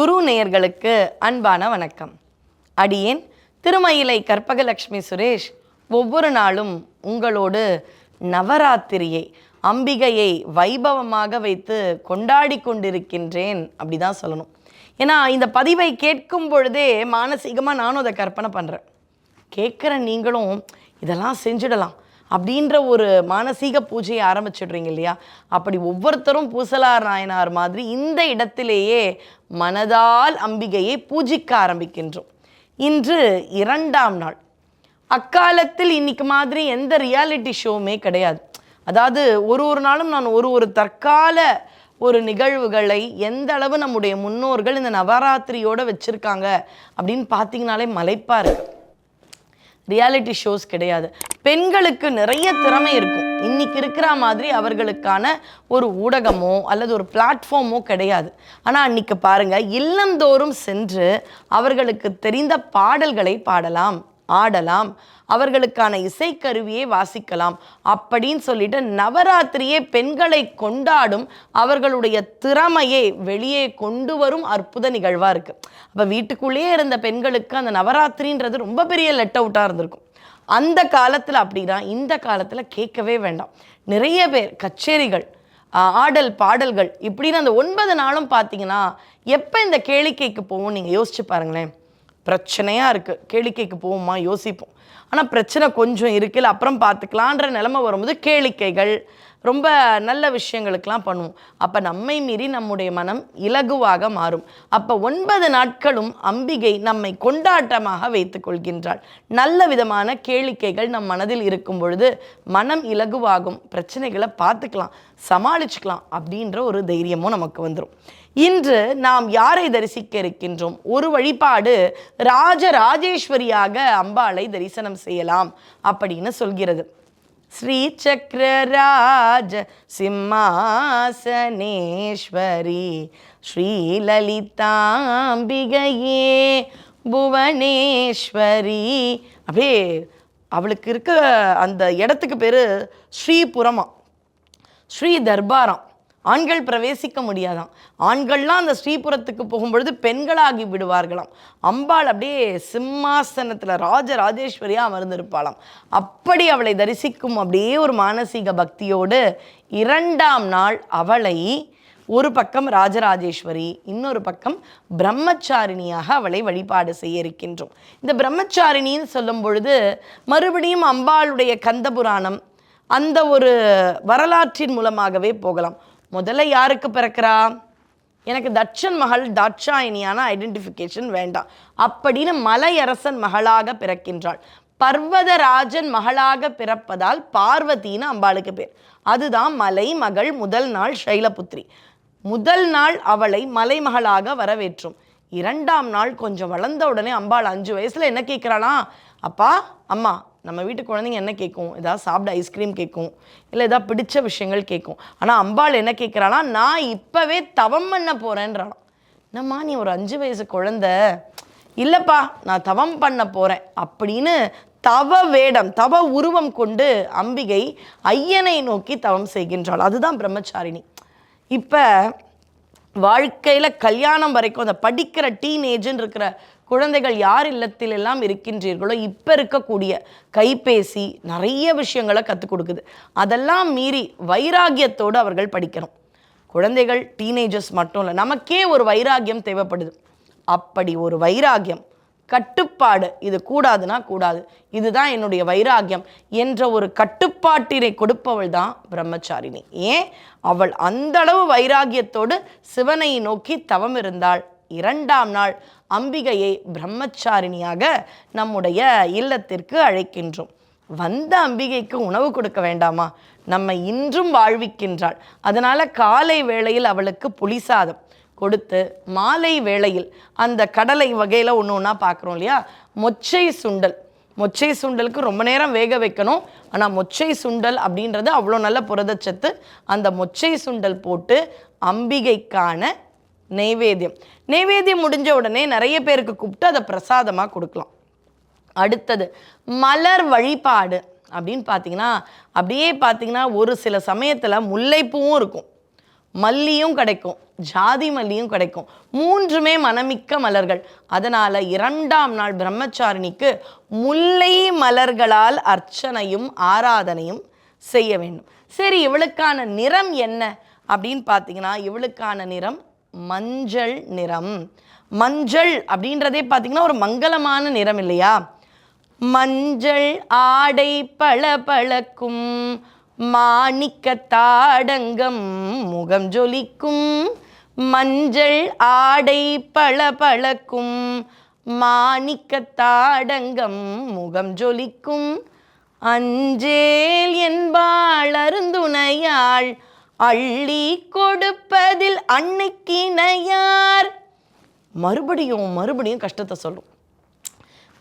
குரு நேயர்களுக்கு அன்பான வணக்கம். அடியேன் திருமயிலை கற்பகலட்சுமி சுரேஷ் ஒவ்வொரு நாளும் உங்களோடு நவராத்திரியை அம்பிகையை வைபவமாக வைத்து கொண்டாடி கொண்டிருக்கின்றேன் அப்படி தான் சொல்லணும். ஏன்னா இந்த பதிவை கேட்கும் பொழுதே மானசீகமாக நானும் அதை கற்பனை பண்ணுறேன் கேட்குற நீங்களும் இதெல்லாம் செஞ்சிடலாம். அப்படின்ற ஒரு மானசீக பூஜையை ஆரம்பிச்சிடுறீங்க இல்லையா? அப்படி ஒவ்வொருத்தரும் பூசலார் நாயனார் மாதிரி இந்த இடத்திலேயே மனதால் அம்பிகையை பூஜிக்க ஆரம்பிக்கின்றோம். இன்று இரண்டாம் நாள். அக்காலத்தில் இன்னைக்கு மாதிரி எந்த ரியாலிட்டி ஷோவுமே கிடையாது. அதாவது ஒரு ஒரு நாளும் நான் ஒரு ஒரு தற்கால ஒரு நிகழ்வுகளை எந்த அளவு நம்முடைய முன்னோர்கள் இந்த நவராத்திரியோடு வச்சுருக்காங்க அப்படின்னு பார்த்தீங்கனாலே மலைப்பாக இருக்குது ரியாலிட்டி ஷோஸ் கிடையாது. பெண்களுக்கு நிறைய திறமை இருக்கும். இன்னைக்கு இருக்கிற மாதிரி அவர்களுக்கான ஒரு ஊடகமோ அல்லது ஒரு பிளாட்ஃபார்மோ கிடையாது. ஆனால் அன்னைக்கு பாருங்கள் இல்லந்தோறும் சென்று அவர்களுக்கு தெரிந்த பாடல்களை பாடலாம். ஆடலாம் அவர்களுக்கான இசைக்கருவியை வாசிக்கலாம். அப்படின்னு சொல்லிட்டு நவராத்திரியே பெண்களை கொண்டாடும் அவர்களுடைய திறமையை வெளியே கொண்டு வரும் அற்புத நிகழ்வாக இருக்குது அப்போ வீட்டுக்குள்ளேயே இருந்த பெண்களுக்கு அந்த நவராத்திரின்றது ரொம்ப பெரிய லெட் அவுட்டாக இருந்திருக்கும். அந்த காலத்தில் அப்படின்னா இந்த காலத்தில் கேட்கவே வேண்டாம். நிறைய பேர் கச்சேரிகள் ஆடல் பாடல்கள் இப்படின்னு அந்த ஒன்பது நாளும் பார்த்தீங்கன்னா எப்போ இந்த கேளிக்கைக்கு போவோம் நீங்கள் யோசிச்சு பாருங்களேன். பிரச்சனையாக இருக்குது கேளிக்கைக்கு போவோமா? யோசிப்போம். ஆனால் பிரச்சனை கொஞ்சம் இருக்குல்ல அப்புறம் பார்த்துக்கலான்ற நிலமை வரும்போது கேளிக்கைகள் ரொம்ப நல்ல விஷயங்களுக்கெல்லாம் பண்ணுவோம். அப்போ நம்மை மீறி நம்முடைய மனம் இலகுவாக மாறும். அப்போ ஒன்பது நாட்களும் அம்பிகை நம்மை கொண்டாட்டமாக வைத்துக்கொள்கின்றாள் நல்ல விதமான கேளிக்கைகள் நம் மனதில் இருக்கும் பொழுது மனம் இலகுவாகும். பிரச்சனைகளை பார்த்துக்கலாம் சமாளிச்சுக்கலாம் அப்படின்ற ஒரு தைரியமும் நமக்கு வந்துடும் இன்று நாம் யாரை தரிசிக்க இருக்கின்றோம்? ஒரு வழிபாடு ராஜராஜேஸ்வரியாக அம்பாளை தரிசனம் செய்யலாம் அப்படின்னு சொல்கிறது. ஸ்ரீ சக்கரராஜ சிம்மாசனேஸ்வரி ஸ்ரீலலிதாம்பிகையே புவனேஸ்வரி. அப்படியே அவளுக்கு இருக்க அந்த இடத்துக்கு பேர் ஸ்ரீபுரமா ஸ்ரீ தர்பாரம் ஆண்கள் பிரவேசிக்க முடியாதாம். ஆண்கள்லாம் அந்த ஸ்ரீபுரத்துக்கு போகும்பொழுது பெண்களாகி விடுவார்களாம். அம்பாள் அப்படியே சிம்மாசனத்தில் ராஜ ராஜேஸ்வரியாக அமர்ந்திருப்பாளாம். அப்படி அவளை தரிசிக்கும் அப்படியே ஒரு மானசீக பக்தியோடு இரண்டாம் நாள் அவளை ஒரு பக்கம் ராஜராஜேஸ்வரி இன்னொரு பக்கம் பிரம்மச்சாரிணியாக அவளை வழிபாடு செய்ய இருக்கின்றோம். இந்த பிரம்மச்சாரிணின்னு சொல்லும் பொழுது மறுபடியும் அம்பாளுடைய கந்தபுராணம் அந்த ஒரு வரலாற்றின் மூலமாகவே போகலாம். முதல்ல யாருக்கு பிறக்கிறா? எனக்கு தட்சன் மகள் தாட்சாயணியான ஐடென்டிஃபிகேஷன் வேண்டாம். அப்படின்னு மலையரசன் மகளாக பிறக்கின்றாள். பர்வதராஜன் மகளாக பிறப்பதால் பார்வதினு அம்பாளுக்கு பேர். அதுதான் மலை மகள் முதல் நாள் ஷைலபுத்திரி. முதல் நாள் அவளை மலைமகளாக வரவேற்றும். இரண்டாம் நாள் கொஞ்சம் வளர்ந்த உடனே அம்பாள் அஞ்சு வயசுல என்ன கேட்குறாளா அப்பா அம்மா நம்ம வீட்டு குழந்தைங்க என்ன கேட்கும்? ஏதாவது சாப்பிட ஐஸ்கிரீம் கேட்கும். இல்லை ஏதாவது பிடிச்ச விஷயங்கள் கேட்கும். ஆனால் அம்பாள் என்ன கேட்குறானா நான் இப்போவே தவம் பண்ண போகிறேன்றாளாம் என்னம்மா நீ ஒரு அஞ்சு வயசு குழந்த. இல்லைப்பா நான் தவம் பண்ண போகிறேன் அப்படின்னு தவ வேடம் தவ உருவம் கொண்டு அம்பிகை ஐயனை நோக்கி தவம் செய்கின்றாள். அதுதான் பிரம்மச்சாரிணி. இப்போ வாழ்க்கையில் கல்யாணம் வரைக்கும் அந்த படிக்கிற டீனேஜ்னு இருக்கிற குழந்தைகள் யார் இல்லத்தில் எல்லாம் இருக்கின்றீர்களோ இப்போ இருக்கக்கூடிய கைபேசி நிறைய விஷயங்களை கற்றுக் கொடுக்குது. அதெல்லாம் மீறி வைராகியத்தோடு அவர்கள் படிக்கணும். குழந்தைகள் டீனேஜர்ஸ் மட்டும் இல்லை நமக்கே ஒரு வைராகியம் தேவைப்படுது. அப்படி ஒரு வைராகியம் கட்டுப்பாடு இது கூடாதுன்னா கூடாது. இதுதான் என்னுடைய வைராகியம் என்ற ஒரு கட்டுப்பாட்டினை கொடுப்பவள் தான் பிரம்மச்சாரிணி. ஏன்? அவள் அந்த அளவு வைராகியத்தோடு சிவனை நோக்கி தவம் இருந்தாள். இரண்டாம் நாள் அம்பிகையை பிரம்மச்சாரிணியாக நம்முடைய இல்லத்திற்கு அழைக்கின்றோம். வந்த அம்பிகைக்கு உணவு கொடுக்க வேண்டாமா? நம்மை இன்றும் வாழ்விக்கின்றாள். அதனால காலை வேளையில் அவளுக்கு புளிசாதம் கொடுத்து மாலை வேளையில் அந்த கடலை வகையில் ஒன்று ஒன்றா பார்க்குறோம் இல்லையா? மொச்சை சுண்டல். மொச்சை சுண்டலுக்கு ரொம்ப நேரம் வேக வைக்கணும். ஆனால் மொச்சை சுண்டல் அப்படின்றது அவ்வளோ நல்ல புரதச்சத்து. அந்த மொச்சை சுண்டல் போட்டு அம்பிகைக்கான நெய்வேத்தியம் நெய்வேத்தியம் முடிஞ்ச உடனே நிறைய பேருக்கு கூப்பிட்டு அதை பிரசாதமாக கொடுக்கலாம். அடுத்தது மலர் வழிபாடு அப்படின்னு பார்த்தீங்கன்னா அப்படியே பார்த்தீங்கன்னா ஒரு சில சமயத்தில் முல்லைப்பூவும் இருக்கும். மல்லியும் கிடைக்கும் ஜாதி மல்லியும் கிடைக்கும். மூன்றுமே மனமிக்க மலர்கள். அதனால் இரண்டாம் நாள் பிரம்மச்சாரிணிக்கு முல்லை மலர்களால் அர்ச்சனையும் ஆராதனையும் செய்ய வேண்டும். சரி இவளுக்கான நிறம் என்ன? அப்படின்னு பார்த்தீங்கன்னா இவளுக்கான நிறம் மஞ்சள் நிறம். மஞ்சள் அப்படின்றதே பார்த்தீங்கன்னா ஒரு மங்களமான நிறம் இல்லையா? மஞ்சள் ஆடை பளபளக்கும் மாணிக்க தாடங்கம் முகம் ஜொலிக்கும். மஞ்சள் ஆடை பளபளக்கும் மாணிக்க தாடங்கம் முகம் ஜொலிக்கும். அஞ்சேல் என்பாள் அருந்துணையாள் அள்ளி கொடுப்பதில் அன்னைக்கிணையார் மறுபடியும் மறுபடியும் கஷ்டத்தை சொல்லும்.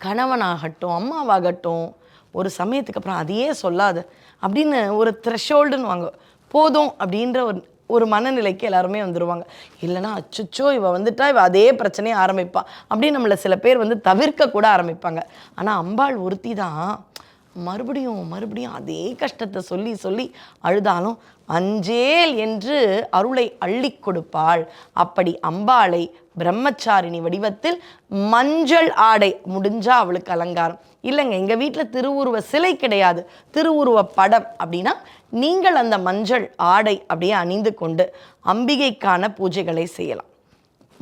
கணவனாகட்டும் அம்மாவாகட்டும் ஒரு சமயத்துக்கு அப்புறம் அதையே சொல்லாத அப்படின்னு ஒரு த்ரெஷோல்டுன்னு வாங்க போதும் அப்படின்ற ஒரு ஒரு மனநிலைக்கு எல்லாருமே வந்துடுவாங்க இல்லைன்னா அச்சுச்சோ இவள் வந்துட்டா இவள் அதே பிரச்சனையை ஆரம்பிப்பாள் அப்படின்னு நம்மளை சில பேர் வந்து தவிர்க்க கூட ஆரம்பிப்பாங்க. ஆனால் அம்பாள் ஒருத்தி தான் மறுபடியும் மறுபடியும் அதே கஷ்டத்தை சொல்லி சொல்லி அழுதாலும் அஞ்சேல் என்று அருளை அள்ளி கொடுப்பாள். அப்படி அம்பாளை பிரம்மச்சாரிணி வடிவத்தில் மஞ்சள் ஆடை முடிஞ்சா அவளுக்கு அலங்காரம். இல்லைங்க எங்கள் வீட்டில் திருவுருவ சிலை கிடையாது. திருவுருவ படம் அப்படின்னா நீங்கள் அந்த மஞ்சள் ஆடை அப்படியே அணிந்து கொண்டு அம்பிகைக்கான பூஜைகளை செய்யலாம்.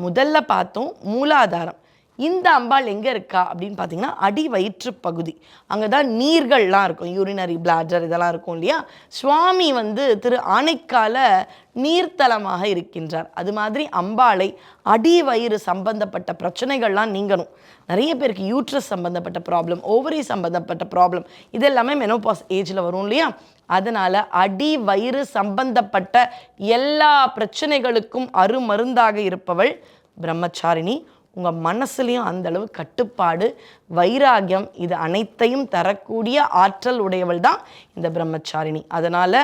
முதல்ல பார்த்தோம் மூலாதாரம். இந்த அம்பாள் எங்கே இருக்கா அப்படின்னு பார்த்தீங்கன்னா அடி வயிற்று பகுதி. அங்கே தான் நீர்கள்லாம் இருக்கும். யூரினரி பிளாடர் இதெல்லாம் இருக்கும் இல்லையா? சுவாமி வந்து திரு ஆணைக்கால நீர்த்தலமாக இருக்கின்றார். அது மாதிரி அம்பாளை அடி வயிறு சம்பந்தப்பட்ட பிரச்சனைகள்லாம் நீங்கணும். நிறைய பேருக்கு யூட்ரஸ் சம்பந்தப்பட்ட ப்ராப்ளம் ஓவரி சம்பந்தப்பட்ட ப்ராப்ளம் இது எல்லாமே மெனோபாஸ் ஏஜில் வரும் இல்லையா? அதனால் அடி வயிறு சம்பந்தப்பட்ட எல்லா பிரச்சனைகளுக்கும் அருமருந்தாக இருப்பவள் பிரம்மச்சாரிணி. உங்கள் மனசுலையும் அந்தளவு கட்டுப்பாடு வைராகியம் இது அனைத்தையும் தரக்கூடிய ஆற்றல் உடையவள் தான் இந்த பிரம்மச்சாரிணி. அதனால்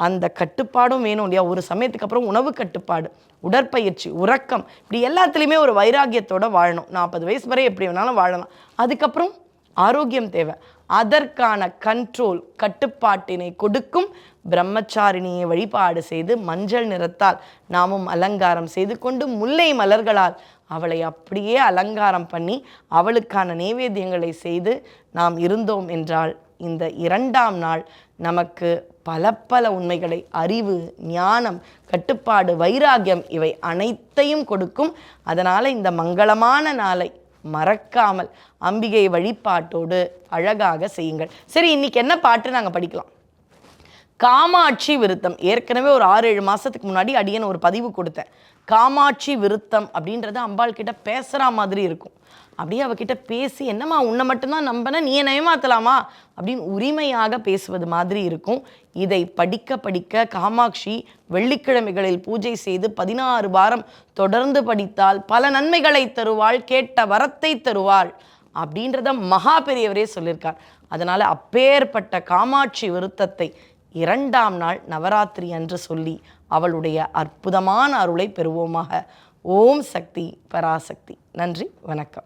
அந்த கட்டுப்பாடும் வேணும் இல்லையா? ஒரு சமயத்துக்கு அப்புறம் உணவு கட்டுப்பாடு உடற்பயிற்சி உறக்கம் இப்படி எல்லாத்துலேயுமே ஒரு வைராகியத்தோடு வாழணும். நாற்பது வயசு வரை எப்படி வேணாலும் வாழலாம். அதுக்கப்புறம் ஆரோக்கியம் தேவை. அதற்கான கண்ட்ரோல் கட்டுப்பாட்டினை கொடுக்கும் பிரம்மச்சாரிணியை வழிபாடு செய்து மஞ்சள் நிறத்தால் நாமும் அலங்காரம் செய்து கொண்டு முல்லை மலர்களால் அவளை அப்படியே அலங்காரம் பண்ணி அவளுக்கான நைவேத்தியங்களை செய்து நாம் இருந்தோம் என்றால் இந்த இரண்டாம் நாள் நமக்கு பல பல உண்மைகளை அறிவு ஞானம் கட்டுப்பாடு வைராகியம் இவை அனைத்தையும் கொடுக்கும். அதனால் இந்த மங்களமான நாளை மறக்காமல் அம்பிகை வழிபாட்டோடு அழகாக செய்யுங்கள். சரி இன்னைக்கு என்ன பாட்டு நாங்கள் படிக்கலாம். காமாட்சி விருத்தம் ஏற்கனவே ஒரு ஆறு ஏழு மாதத்துக்கு முன்னாடி அடியன் ஒரு பதிவு கொடுத்தேன். காமாட்சி விருத்தம் அப்படின்றது அம்பாள் கிட்ட பேசுகிற மாதிரி இருக்கும். அப்படியே அவகிட்ட பேசி என்னம்மா உன்னை மட்டும்தான் நம்பின? நீ என்னை ஏமாத்தலாமா அப்படின்னு உரிமையாக பேசுவது மாதிரி இருக்கும். இதை படிக்க படிக்க காமாட்சி வெள்ளிக்கிழமைகளில் பூஜை செய்து பதினாறு வாரம் தொடர்ந்து படித்தால் பல நன்மைகளை தருவாள் கேட்ட வரத்தை தருவாள் அப்படின்றத மகா பெரியவரே சொல்லியிருக்கார். அதனால் அப்பேற்பட்ட காமாட்சி விருத்தத்தை இரண்டாம் நாள் நவராத்திரி என்று சொல்லி அவளுடைய அற்புதமான அருளை பெறுவோமாக. ஓம் சக்தி பராசக்தி. நன்றி வணக்கம்.